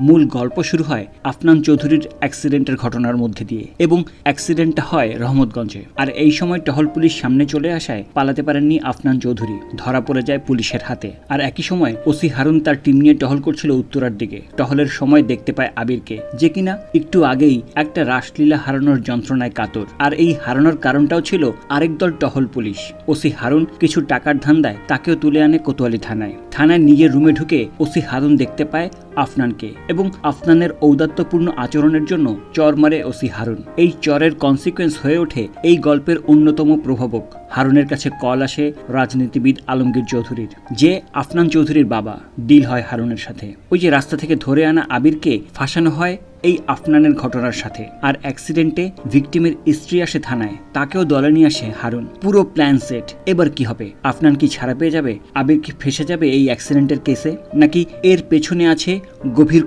মূল গল্প শুরু হয় আফনান চৌধুরীর অ্যাক্সিডেন্টের ঘটনার মধ্যে দিয়ে এবং অ্যাক্সিডেন্টটা হয় রহমতগঞ্জে। আর এই সময় টহল পুলিশ সামনে চলে আসায় পালাতে পারেননি আফনান চৌধুরী, ধরা পড়ে যায় পুলিশের হাতে। আর একই সময় ওসি হারুন তার টিম নিয়ে টহল করছিল উত্তরার দিকে। টহলের সময় দেখতে পায় আবিরকে, যে কিনা একটু আগেই একটা রাসলীলা হারানোর যন্ত্রণায় কাতর। আর এই হারানোর কারণটাও ছিল আরেক দল টহল পুলিশ। ওসি হারুন কিছু টাকার ধান্দায় তাকেও তুলে আনে কোতোয়ালি থানায়। থানায় নিজের রুমে ঢুকে ওসি হারুন দেখতে পায় আফনানকে। এবং আফনানের ঔদাত্যপূর্ণ আচরণের জন্য চর মারে ওসি হারুন। এই চরের কনসিকোয়েন্স হয়ে ওঠে এই গল্পের অন্যতম প্রভাবক। হারুনের কাছে কল আসে রাজনীতিবিদ আলমগীর চৌধুরীর, যে আফনান চৌধুরীর বাবা, ডিল হয় হারুনের সাথে। ওই যে রাস্তা থেকে ধরে আনা আবিরকে ফাঁসানো হয় এই আফনানের ঘটনার সাথে। আর অ্যাক্সিডেন্টে ভিকটিমের স্ত্রী আসে থানায়, তাকেও দলে নিয়ে আসে হারুন। পুরো প্ল্যান সেট এবার কি হবে? আফনান কি ছাড়া পেয়ে যাবে? আবির কি ফেসে যাবে এই অ্যাক্সিডেন্টের কেসে নাকি এর পেছনে আছে গভীর